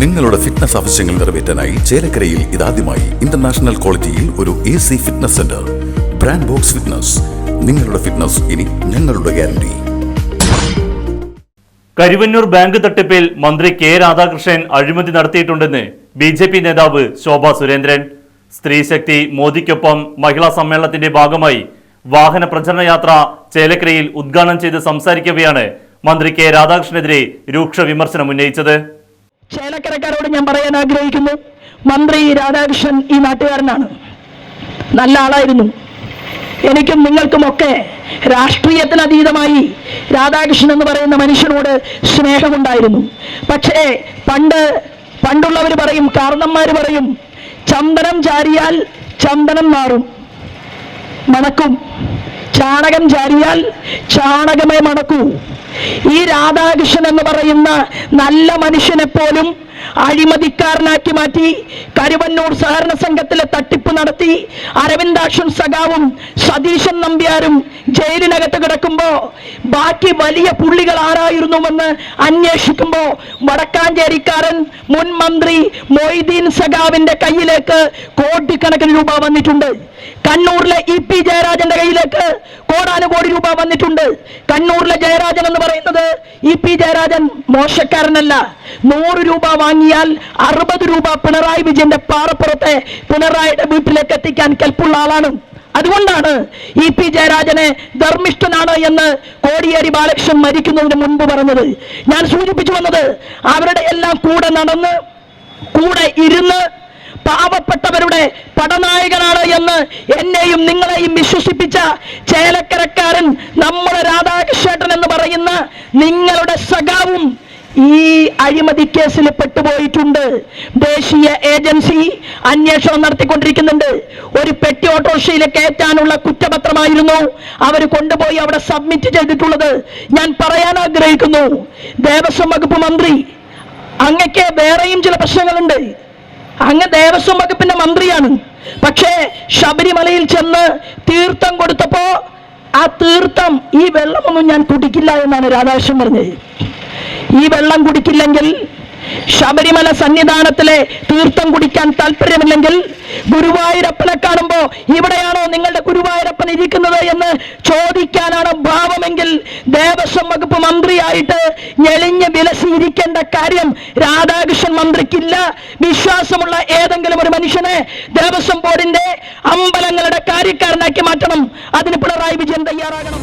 നിങ്ങളുടെ ഫിറ്റ്നസ് ആവശ്യങ്ങൾ നിറവേറ്റാനായി ചേലക്കരയിൽ ഇതാദ്യമായി ഇന്റർനാഷണൽ ക്വാളിറ്റിയിൽ ഒരു A C fitness centre brand box fitness നിങ്ങളുടെ ഫിറ്റ്നസ് ഇനി ഞങ്ങളുടെ ഗ്യാരണ്ടി കരുവന്നൂർ ബാങ്ക് തട്ടിപ്പിൽ മന്ത്രി കെ രാധാകൃഷ്ണൻ അഴിമതി നടത്തിയിട്ടുണ്ടെന്ന് ബി ജെ പി നേതാവ് ശോഭ സുരേന്ദ്രൻ. സ്ത്രീശക്തി മോദിക്കൊപ്പം മഹിളാ സമ്മേളനത്തിന്റെ ഭാഗമായി വാഹന പ്രചരണ യാത്ര ചേലക്കരയിൽ ഉദ്ഘാടനം ചെയ്ത് സംസാരിക്കവെയാണ് മന്ത്രി കെ രാധാകൃഷ്ണനെതിരെ രൂക്ഷ വിമർശനം ഉന്നയിച്ചത്. ചേലക്കരക്കാരോട് ഞാൻ പറയാൻ ആഗ്രഹിക്കുന്നു. മന്ത്രി രാധാകൃഷ്ണൻ ഈ നാട്ടുകാരനാണ്. നല്ല ആളായിരുന്നു. എനിക്കും നിങ്ങൾക്കുമൊക്കെ രാഷ്ട്രീയത്തിനതീതമായി രാധാകൃഷ്ണൻ എന്ന് പറയുന്ന മനുഷ്യനോട് സ്നേഹമുണ്ടായിരുന്നു. പക്ഷേ പണ്ട് പണ്ടുള്ളവർ പറയും കാരണന്മാർ പറയും ചന്ദനം ചാരിയാൽ ചന്ദനം മാറും. മണക്കും. ചാണകം ചാരിയാൽ ചാണകമേ മണക്കൂ. ഈ രാധാകൃഷ്ണൻ എന്ന് പറയുന്ന നല്ല മനുഷ്യനെ പോലും അഴിമതിക്കാരനാക്കി മാറ്റി കരുവന്നൂർ സഹകരണ സംഘത്തിലെ തട്ടിപ്പ് നടത്തി അരവിന്ദാക്ഷൻ സഖാവും സതീശൻ നമ്പ്യാരും ജയിലിനകത്ത് കിടക്കുമ്പോ ബാക്കി വലിയ പുള്ളികൾ ആരായിരുന്നുവെന്ന് അന്വേഷിക്കുമ്പോ വടക്കാഞ്ചേരിക്കാരൻ മുൻ മന്ത്രി മൊയ്തീൻ സഖാവിന്റെ കയ്യിലേക്ക് കോടിക്കണക്കിന് രൂപ വന്നിട്ടുണ്ട്. കണ്ണൂരിലെ ഇ പി ജയരാജന്റെ കയ്യിലേക്ക് കോടാനുകോടി രൂപ വന്നിട്ടുണ്ട്. കണ്ണൂരിലെ ജയരാജൻ എന്ന് പറയുന്നത് ഇ പി ജയരാജൻ മോശക്കാരനല്ല. നൂറ് രൂപ വാങ്ങിയാൽ അറുപത് രൂപ പിണറായി വിജയന്റെ പാറപ്പുറത്തെ പിണറായിയുടെ വീട്ടിലേക്ക് എത്തിക്കാൻ കെൽപ്പുള്ള ആളാണ്. അതുകൊണ്ടാണ് ഇ പി ജയരാജനെ ധർമ്മിഷ്ഠനാണ് എന്ന് കോടിയേരി ബാലകൃഷ്ണൻ മരിക്കുന്നതിന് മുൻപ് പറഞ്ഞത്. ഞാൻ സൂചിപ്പിച്ചു വന്നത് അവരുടെ എല്ലാം കൂടെ നടന്ന് കൂടെ ഇരുന്ന് പാവപ്പെട്ടവരുടെ പടനായകനാണ് എന്ന് എന്നെയും നിങ്ങളെയും വിശ്വസിപ്പിച്ച ചേലക്കരക്കാരൻ നമ്മുടെ രാധാകൃഷ്ണേട്ടൻ എന്ന് പറയുന്ന നിങ്ങളുടെ സഖാവും ഈ അഴിമതി കേസിൽ പെട്ടുപോയിട്ടുണ്ട്. ദേശീയ ഏജൻസി അന്വേഷണം നടത്തിക്കൊണ്ടിരിക്കുന്നുണ്ട്. ഒരു പെട്ടി ഓട്ടോറിക്ഷയിൽ കയറ്റാനുള്ള കുറ്റപത്രമായിരുന്നു അവർ കൊണ്ടുപോയി അവിടെ സബ്മിറ്റ് ചെയ്തിട്ടുള്ളത്. ഞാൻ പറയാൻ ആഗ്രഹിക്കുന്നു. ദേവസ്വം വകുപ്പ് മന്ത്രി അങ്ങക്ക് വേറെയും ചില പ്രശ്നങ്ങളുണ്ട്. അങ്ങ് ദേവസ്വം വകുപ്പിന്റെ മന്ത്രിയാണ്. പക്ഷേ ശബരിമലയിൽ ചെന്ന് തീർത്ഥം കൊടുത്തപ്പോ ആ തീർത്ഥം ഈ വെള്ളമൊന്നും ഞാൻ കുടിക്കില്ല എന്നാണ് രാധാകൃഷ്ണൻ പറഞ്ഞത്. ഈ വെള്ളം കുടിക്കില്ലെങ്കിൽ ശബരിമല സന്നിധാനത്തിലെ തീർത്ഥം കുടിക്കാൻ താല്പര്യമില്ലെങ്കിൽ ഗുരുവായൂരപ്പനെ കാണുമ്പോ ഇവിടെയാണോ നിങ്ങളുടെ ഗുരുവായൂരപ്പൻ ഇരിക്കുന്നത് എന്ന് ചോദിക്കാനാണ് ഭാവമെങ്കിൽ ദേവസ്വം വകുപ്പ് മന്ത്രിയായിട്ട് ഞെളിഞ്ഞ് വിലസിയിരിക്കേണ്ട കാര്യം രാധാകൃഷ്ണൻ മന്ത്രിക്കില്ല. വിശ്വാസമുള്ള ഏതെങ്കിലും ഒരു മനുഷ്യനെ ദേവസ്വം ബോർഡിന്റെ അമ്പലങ്ങളുടെ കാര്യക്കാരനാക്കി മാറ്റണം. അതിന് പിണറായി വിജയൻ തയ്യാറാകണം.